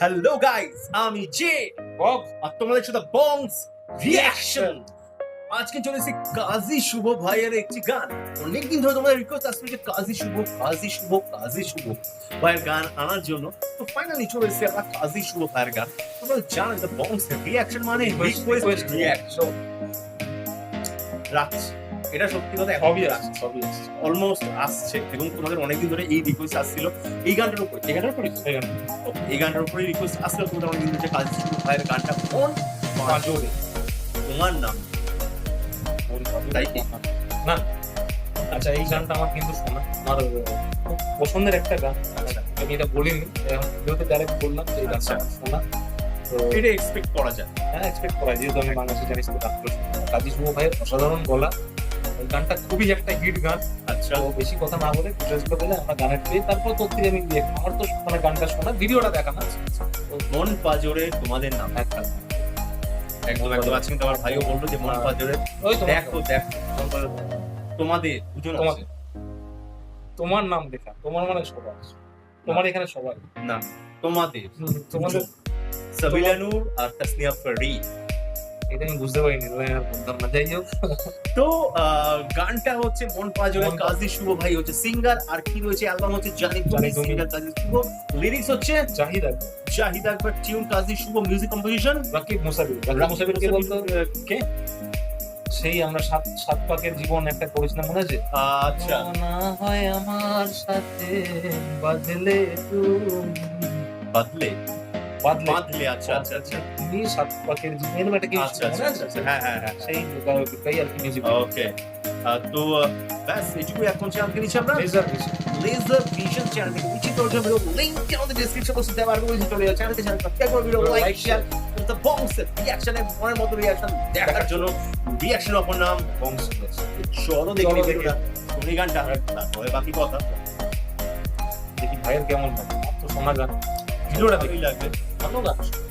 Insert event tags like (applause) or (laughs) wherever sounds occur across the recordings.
Hello guys আমি J Bob আর তোমাদের সাথে বংস রিঅ্যাকশন আজকে চলেছে কাজী শুভ ভাইয়ের একটি গান। অনেকদিন ধরে তোমাদের রিকোয়েস্ট আসছে যে কাজী শুভ কাজী শুভ কাজী শুভ ভাইয়ের গান আনার জন্য। তো ফাইনালি চলে এসেছে আমার কাজী শুভ ভাইয়ের গান। তোমরা জানো যে বংস রিঅ্যাকশন মানে রিকোয়েস্ট রিঅ্যাকশন রাখছি। এটা সত্যি কথা সবই আছে সবই আছে অলমোস্ট আসছে এবং তোমাদের অনেকদিন ধরে এই রিকোয়েস্ট আসছিল। এই গানটার উপর এই গানটার উপরে এই গানটার উপরে রিকোয়েস্ট আসছিল তোমাদের অনেকদিন ধরে কাজী ভাইয়ের গানটা কোন মাজরে তোমার নাম? তাই না। আচ্ছা এই গানটা আমার কিন্তু শোনা আমার পছন্দের একটা গান। আচ্ছা। আমি এটা বলিনি ভিডিওতে ডাইরেক্ট বললাম যে এই গানটা আচ্ছা। শোনা এটা এক্সপেক্ট করা যায়। হ্যাঁ এক্সপেক্ট করা যায়। যেহেতু আমি বাংলাদেশি জানিস কাজী শুভ ভাইয়ের অসাধারণ গলা। ওই গানটা খুবই একটা হিট গান। আচ্ছা। তো বেশি কথা না বলে ডিটেলস বলে আমরা গানের পেয়ে তারপর তোর থেকে আমি দিয়ে আমার তো মানে গানটা শোনা ভিডিওটা দেখা না মন পাজরে তোমাদের নাম। একটা একদম একদম। আজকে কিন্তু আমার ভাইও বলল যে মন পাজরে। ওই দেখো দেখো। তোমাদের দুজন তোমাদের তোমার নাম লেখা তোমার মানে সবাই তোমার এখানে সবাই। নাম তোমাদের তোমাদের সাবিলা নূর আর তাসনিয়া ফরি এটা আমি বুঝতে পারিনি আর বলতাম না। যাই হোক। তো গানটা হচ্ছে মন মন কাজী শুভ ভাই হচ্ছে সিঙ্গার আর কি রয়েছে? অ্যালবাম হচ্ছে জানি তুমি সিঙ্গার কাজী শুভ। লিরিক্স হচ্ছে চাহিদা Jahid Akbar tune Kazi Shuvo music composition Rakib Rakib কে বলতো কে? সেই আমরা সাত সাত পাকের জীবন একটা করেছিলাম মনে আছে? আচ্ছা। না হয় আমার সাথে বাদলে তুমি। বাদলে? বাদলে। বাদলে আচ্ছা আচ্ছা আচ্ছা। তুমি সাত পাকের জীবন এরকম একটা আচ্ছা আচ্ছা আচ্ছা, আচ্ছা হ্যাঁ হ্যাঁ হ্যাঁ। সেই গায়কটাই আর কি মিউজিক ওকে তো ব্যাস এখন চ্যানেলকে নিচ্ছি আমরা। রিজার্ভেশন লেজার ভিশন চ্যানেল থেকে নিচে তোর লিংক আমাদের ডেসক্রিপশন বক্সে দেওয়া আছে ওই চলে চ্যানেলকে চ্যানেল সাবস্ক্রাইব করে ভিডিও লাইক শেয়ার তো বংস রিঅ্যাকশনে মনের মতো রিঅ্যাকশন দেখার জন্য রিঅ্যাকশন অপর নাম চলো দেখি গানটা। বাকি কথা। দেখি ভাইয়ের কেমন লাগে। তো শোনা গান ভিডিওটা দেখি। লাগবে। ভালো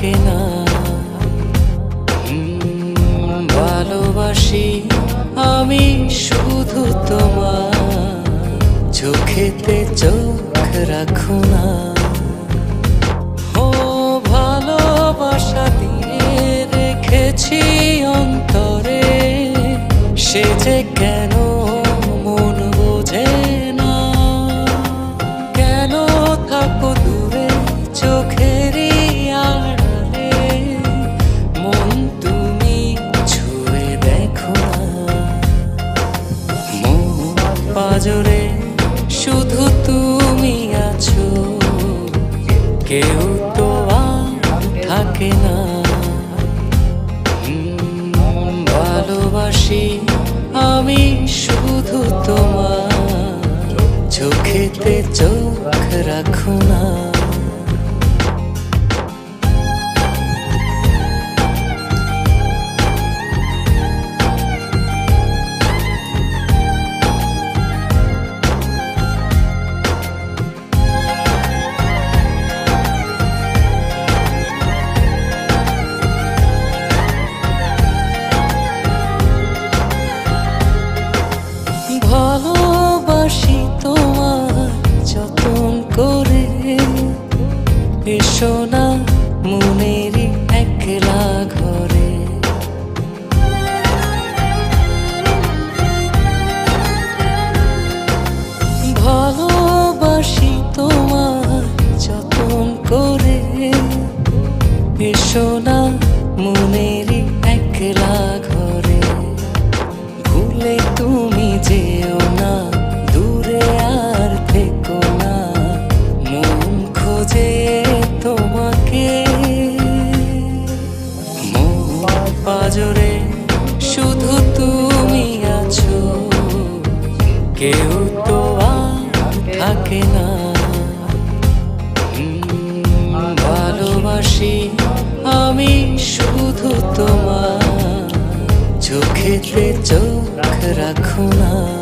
থাকে না চোখেতে চোখ রাখো না মনেরই একলা ভালোবাসি আমি শুধু তোমার। চোখেতে চোখ রাখো না।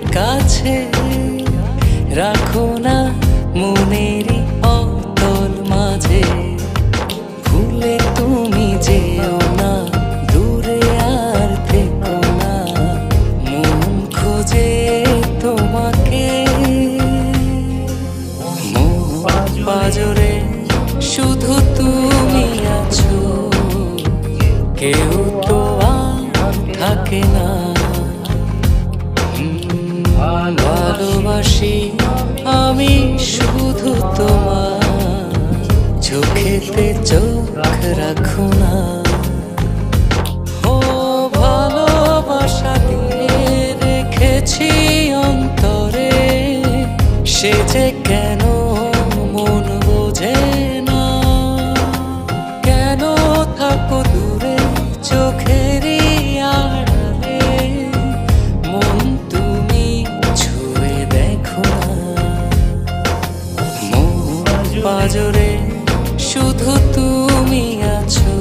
কাছে রাখো না মনেরই অতল মাঝে। ভুলে তুমি যেও না, দূরে আর থেকো না। মন খোঁজে তোমাকে। পাজরে শুধু তুমি আছো। কেউ ভালোবাসি, আমি শুধু তোমার চোখেতে চোখ রাখো না। ও ভালোবাসা দিয়ে রেখেছি অন্তরে, সে যে কেন পাজরে শুধু তুমি আছো।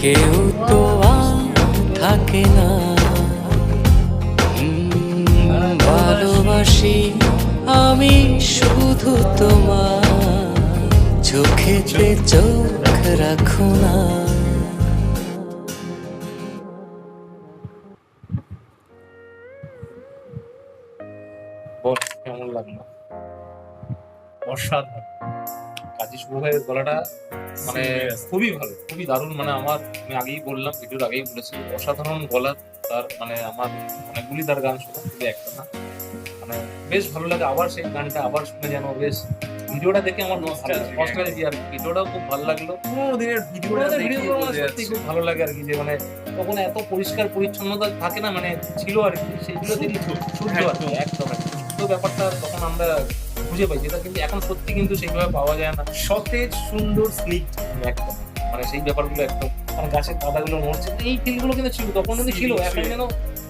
কেউ তো আর থাকে না। ভালোবাসি আমি শুধু তোমার। চোখেতে চোখ রাখো না। কেমন লাগল? অসাধারণ। কাজী শুভ ভাইয়ের গলাটা মানে খুবই ভালো খুবই দারুণ। মানে আমার আমি আগেই বললাম ভিডিওর আগেই বলেছি অসাধারণ গলা তার মানে আমার অনেকগুলি তার গান শোনা শুধু একটা না। মানে বেশ ভালো লাগে আবার সেই গানটা আবার শুনে যেন বেশ ভিডিওটা দেখে আমার নস্টালজি আর ভিডিওটাও খুব ভালো লাগল। পুরোনো দিনের ভিডিওটা আমার সত্যি খুব ভালো লাগে আর কি যে মানে তখন এত পরিষ্কার পরিচ্ছন্নতা থাকে না মানে ছিল আর কি সেগুলো দেখি শুদ্ধ, আর কি, একদম। ব্যাপারটা তখন আমরা খুঁজে পাই যেটা কিন্তু এখন সত্যি কিন্তু সেইভাবে পাওয়া যায় না। সতেজ সুন্দর স্লিক একদম। মানে সেই ব্যাপারগুলো একদম। মানে গাছের পাতাগুলো নড়ছে এই ফিলগুলো কিন্তু ছিল তখন কিন্তু ছিল। এখন যেন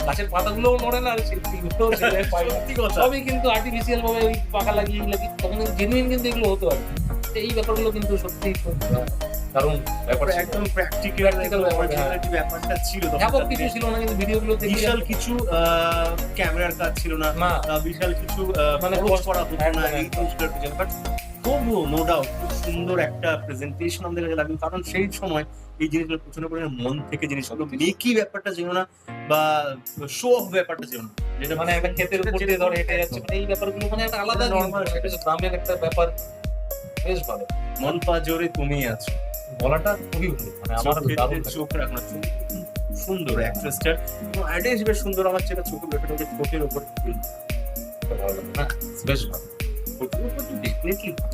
গাছের পাতাগুলোও মরে না আর (laughs) সবই কিন্তু আর্টিফিশিয়াল ভাবে ওই পাকা লাগিয়ে লাগিয়ে তখন জেনুইন কিন্তু এগুলো হতো আর এই ব্যাপারগুলো কিন্তু সত্যি খুব আহ, দারুণ ব্যাপার ছিল। একদম প্র্যাকটিক্যাল। ব্যাপারটা ছিল ব্যাপক কিছু ছিল না কিন্তু ভিডিওগুলো দেখে বিশাল কিছু ক্যামেরার কাজ ছিল না। বিশাল কিছু মানে খরচ করা হতো না এই। জিনিসগুলোর পিছনে বাট তবুও নো ডাউট খুব সুন্দর একটা প্রেজেন্টেশন আমাদের কাছে লাগবে কারণ সেই সময় এই জিনিসগুলো প্রচণ্ড পরিমাণে মন থেকে জিনিসগুলো মেকি ব্যাপারটা ছিল না বা শো অফ ব্যাপারটা ছিল না। যেটা মানে একটা ক্ষেতের উপর দিয়ে ধরে হেঁটে যাচ্ছে মানে এই ব্যাপারগুলো মানে একটা আলাদা কিন্তু, গ্রামের একটা ব্যাপার। বেশ ভালো। মন পা জোরে তুমি আছো। গলাটা খুবই ভালো। মানে আমার দারুণ চোখ রাখা চোখ সুন্দর অ্যাক্ট্রেসটার আইডিয়া বেশ সুন্দর আমার যেটা চোখে বেটে ঠোঁটের। না, বেশ ভালো।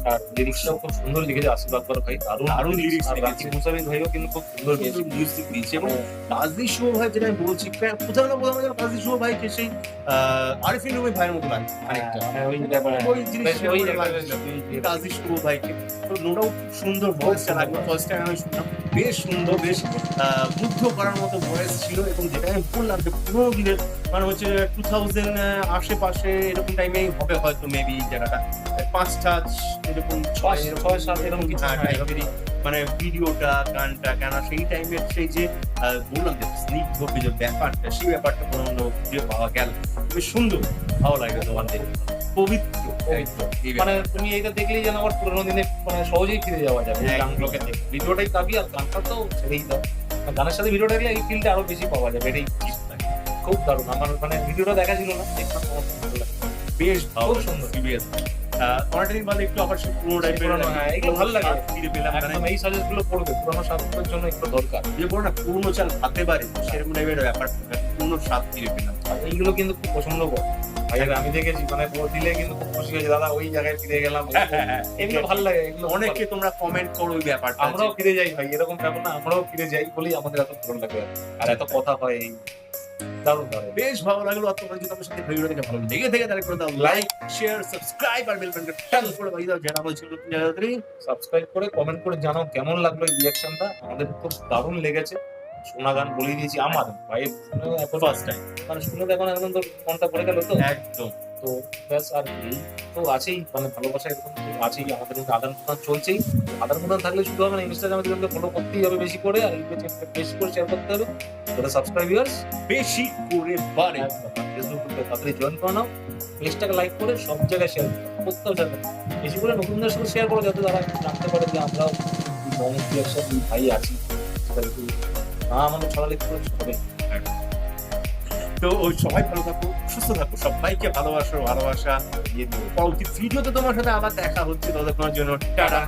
আর লিরিক্সটাও খুব সুন্দর লিখেছে আশীর্বাদ কর ভাই দারুণ দারুণ lyrics আর রাকিব মুসাফির ভাইও কিন্তু খুব সুন্দর মিউজিক দিয়েছে এবং কাজী শুভ ভাই যেটা আমি বলছি কোথাও না কোথাও যেন কাজী শুভ ভাইকে সেই আরিফিন রুমি ভাইয়ের মতো লাগে খানিকটা। ওই জিনিসটা ওই আমার একটা লাগছিল। ওই- কাজী শুভ ভাইকে। তো নো ডাউট সুন্দর ভয়েসটা লাগবে। ফার্স্ট টাইম আমি শুনলাম। বেশ সুন্দর বেশ মুগ্ধ করার মতো ভয়েস ছিল এবং যেটা আমি বললাম যে পুরোনো দিনের মানে হচ্ছে টু থাউজেন্ড আশেপাশে এরকম টাইমেই হবে হয়তো মেবি জায়গাটা। পাঁচটা এরকম ছয় ছয়, সাত এরকম কিছু, হ্যাঁ। মানে ভিডিওটা গানটা কেন সেই টাইমের সেই যে বললাম যে স্নিগ্ধ যে ব্যাপারটা সেই ব্যাপারটা কোনো অন্য খুঁজে পাওয়া গেল। বেশ সুন্দর ভালো লাগে তোমাদের। পবিত্র মানে। তুমি এইটা দেখলেই যেন আবার পুরোনো দিনে মানে সহজেই ফিরে যাওয়া যাবে গানগুলোকে দেখে। ভিডিওটাই পাবি আর গানটা তো ছেড়েই দাও। গানের সাথে ভিডিওটা এই ফিলটা আরও বেশি পাওয়া যাবে এটাই খুব দারুণ। আমার মানে ভিডিওটা দেখা ছিল না দেখলাম আমার ভালো লাগল। বেশ ভালো সুন্দর। সিরিয়াস অনেকদিন বাদে একটু আবার সেই পুরো টাইপের পুরোনো, হ্যাঁ, এগুলো ভালো লাগে। ফিরে পেলাম মানে একদম এই সাজেসগুলো পড়বে পুরোনো স্বাস্থ্যের জন্য একটু দরকার। যে পুরনো চাল হাতে পারে সেরকম টাইপের ব্যাপার পুরনো স্বাদ ফিরে পেলাম। এইগুলো কিন্তু খুব পছন্দ করে। ভাইয়ের আমি দেখেছি মানে ও দিলে কিন্তু খুব খুশি হয়েছে। দাদা ওই জায়গায় ফিরে গেলাম। এগুলো ভালো লাগে এগুলো অনেকে তোমরা কমেন্ট করো ওই ব্যাপারটা আমরাও ফিরে যাই ভাই এরকম ব্যাপার না আমরাও ফিরে যাই বলেই আমাদের এত ভালো লাগে। আর এত কথা হয় দারুণ দারুণ। বেশ ভালো লাগল আর তোমরা যদি আমার সাথে ভিডিওটা দেখে ভালো লেগে থেকে তাহলে করে দাও লাইক শেয়ার সাবস্ক্রাইব আর বেল বাটনটা টান করে বাজিয়ে দাও জানাব ছিল সাবস্ক্রাইব করে কমেন্ট করে জানাও কেমন লাগল এই রিয়াকশনটা আমাদের খুব দারুণ লেগেছে। শোনা গান বলে দিয়েছি আমার ভাইয়ের শুনেও এখন ফার্স্ট টাইম মানে শুনে তো এখন একদম তো মনটা পড়ে গেল তো? একদম। তো ব্যাস আর এই তো আছেই মানে ভালোবাসা এরকম আছেই আমাদের মধ্যে আদান প্রদান চলছেই। আদান প্রদান থাকলে শুধু হবে না ইনস্টাগ্রামে দিকে ফলো করতেই হবে বেশি করে আর বেশি করে শেয়ার করতে হবে সাবস্ক্রাইবার্স বেশি করে বাড়ে। ফেসবুক তাড়াতাড়ি জয়েন করে নাও পেজটাকে লাইক করে সব জায়গায় শেয়ার করতে হবে বেশি করে নতুনদের সাথে শেয়ার করো যাতে তারা জানতে পারে যে আমরাও একসাথে ভাই আছি। সেটা আমাদের পড়ালেখা করে হবে তো ওই সবাই ভালো থাকো, সুস্থ থাকো, সবাইকে ভালোবাসো, ভালোবাসা দিয়ে দিও পরবর্তী ভিডিওতে তোমার সাথে আবার দেখা হচ্ছে, ততক্ষণের জন্য টাটা।